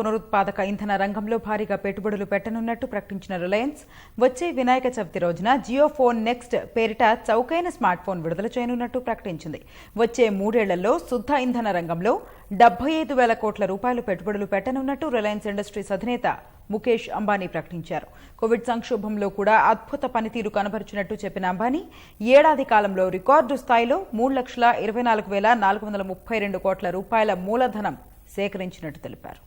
పునరుత్పాదక ఇంధన రంగంలో భారీగా పెట్టుబడులు పెట్టనున్నట్టు ప్రకటించిన రిలయన్స్ వచ్చే వినాయక చవితి రోజున జియో ఫోన్ నెక్స్ట్ పేరిట చౌకైన స్మార్ట్ ఫోన్ విడుదల చేయనున్నట్టు ప్రకటించింది. వచ్చే మూడేళ్ళలో శుద్ధ ఇంధన రంగంలో డెబ్బై ఐదు వేల కోట్ల రూపాయలు పెట్టుబడులు పెట్టనున్నట్టు రిలయన్స్ ఇండస్ట్రీస్ అధినేత ముఖేష్ అంబానీ ప్రకటించారు. కోవిడ్ సంక్షోభంలో కూడా అద్భుత పనితీరు కనబరుచినట్టు చెప్పిన అంబానీ ఏడాది కాలంలో రికార్డు స్థాయిలో మూడు లక్షల ఇరవై నాలుగు వేల నాలుగు వందల ముప్పై రెండు కోట్ల రూపాయల మూలధనం సేకరించినట్టు తెలిపారు.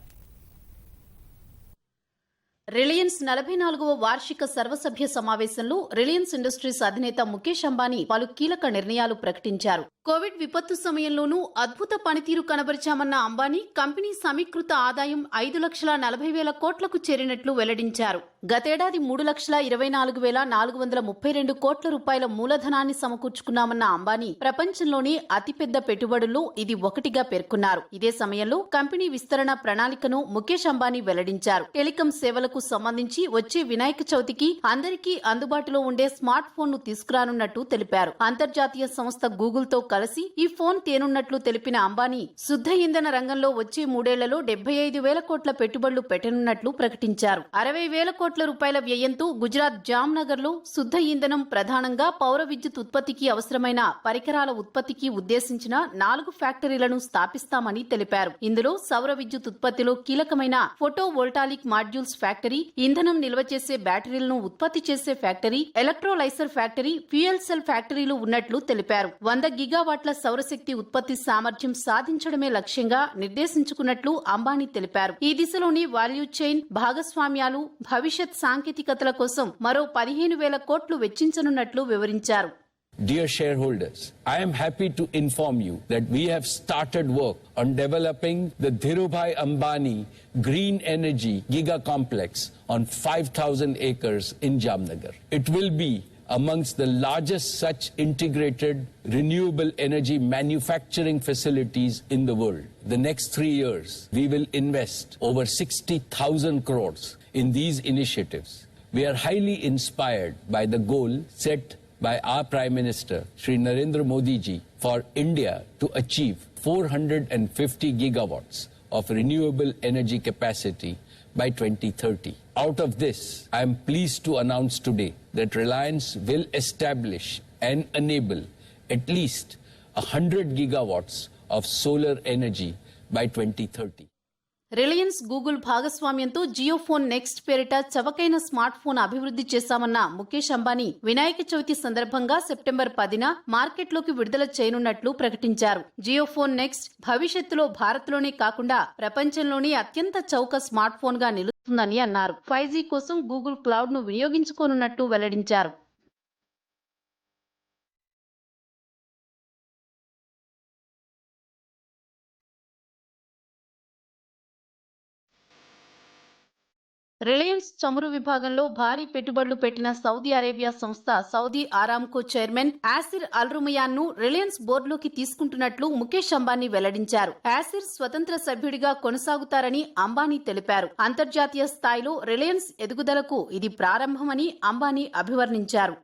రిలయన్స్ నలభై నాలుగవ వార్షిక సర్వసభ్య సమావేశంలో రిలయన్స్ ఇండస్ట్రీస్ అధినేత ముఖేష్ అంబానీ పలు కీలక నిర్ణయాలు ప్రకటించారు. కోవిడ్ విపత్తు సమయంలోనూ అద్భుత పనితీరు కనబరిచామన్న అంబానీ కంపెనీ సమీకృత ఆదాయం ఐదు లక్షల నలభై వేల కోట్లకు చేరినట్లు వెల్లడించారు. గతేడాది మూడు లక్షల ఇరవై నాలుగు వేల నాలుగు వందల ముప్పై రెండు కోట్ల రూపాయల మూలధనాన్ని సమకూర్చుకున్నామన్న అంబానీ ప్రపంచంలోనే అతిపెద్ద పెట్టుబడుల్లో ఇది ఒకటిగా పేర్కొన్నారు. ఇదే సమయంలో కంపెనీ విస్తరణ ప్రణాళికను ముఖేష్ అంబానీ వెల్లడించారు. టెలికం సేవలకు సంబంధించి వచ్చే వినాయక చవితికి అందరికీ అందుబాటులో ఉండే స్మార్ట్ ఫోన్ను తీసుకురానున్నట్టు తెలిపారు. అంతర్జాతీయ సంస్థ గూగుల్తో కలిసి ఈ ఫోన్ తేనున్నట్లు తెలిపిన అంబానీ శుద్ధ ఇంధన రంగంలో వచ్చే మూడేళ్ళలో డెబ్బై ఐదు వేల కోట్ల పెట్టుబడులు పెట్టనున్నట్లు ప్రకటించారు. అరవై వేల కోట్ల రూపాయల వ్యయంతో గుజరాత్ జామ్నగర్లో శుద్ధ ఇంధనం ప్రధానంగా పౌర విద్యుత్ ఉత్పత్తికి అవసరమైన పరికరాల ఉత్పత్తికి ఉద్దేశించిన నాలుగు ఫ్యాక్టరీలను స్థాపిస్తామని తెలిపారు. ఇందులో సౌర విద్యుత్ ఉత్పత్తిలో కీలకమైన ఫోటో వోల్టాలిక్ మాడ్యూల్స్ ఫ్యాక్టరీ ఇంధనం నిల్వ చేసే బ్యాటరీలను ఉత్పత్తి చేసే factory electrolyser factory fuel cell ఫ్యాక్టరీలు ఉన్నట్లు తెలిపారు. వంద గిగావాట్ల సౌరశక్తి ఉత్పత్తి సామర్థ్యం సాధించడమే లక్ష్యంగా నిర్దేశించుకున్నట్లు అంబానీ తెలిపారు. ఈ దిశలోని వాల్యూ చైన్ భాగస్వామ్యాలు భవిష్యత్ సాంకేతికతల కోసం మరో పదిహేను వేల కోట్లు వెచ్చించనున్నట్లు వివరించారు. Dear shareholders, I am happy to inform you that we have started work on developing the Dhirubhai Ambani Green Energy Giga Complex on 5,000 acres in Jamnagar. It will be amongst the largest such integrated renewable energy manufacturing facilities in the world. The next three years, we will invest over 60,000 crores in these initiatives. We are highly inspired by the goal set by our Prime Minister, Sri Narendra Modi ji, for India to achieve 450 gigawatts of renewable energy capacity by 2030. Out of this, I am pleased to announce today that Reliance will establish and enable at least 100 gigawatts of solar energy by 2030. Reliance Google భాగస్వామ్యంతో Jio phone next పేరిట చవకైన smart phone అభివృద్ధి చేశామన్న ముఖేష్ అంబానీ వినాయక చవితి సందర్భంగా September పదిన మార్కెట్లోకి విడుదల చేయనున్నట్లు ప్రకటించారు. Jio phone next భవిష్యత్తులో భారత్లోనే కాకుండా ప్రపంచంలోనే అత్యంత చౌక స్మార్ట్ ఫోన్గా నిలుస్తుందని అన్నారు. ఫైవ్ జీ కోసం గూగుల్ క్లౌడ్ను వినియోగించుకోనున్నట్టు వెల్లడించారు. రిలయన్స్ చమురు విభాగంలో భారీ పెట్టుబడులు పెట్టిన సౌదీ అరేబియా సంస్థ సౌదీ ఆరామ్కో చైర్మన్ యాసిర్ అల్రుమయాన్ను రిలయన్స్ బోర్డులోకి తీసుకుంటున్నట్లు ముఖేష్ అంబానీ వెల్లడించారు. యాసిర్ స్వతంత్ర సభ్యుడిగా కొనసాగుతారని అంబానీ తెలిపారు. అంతర్జాతీయ స్థాయిలో రిలయన్స్ ఎదుగుదలకు ఇది ప్రారంభమని అంబానీ అభివర్ణించారు.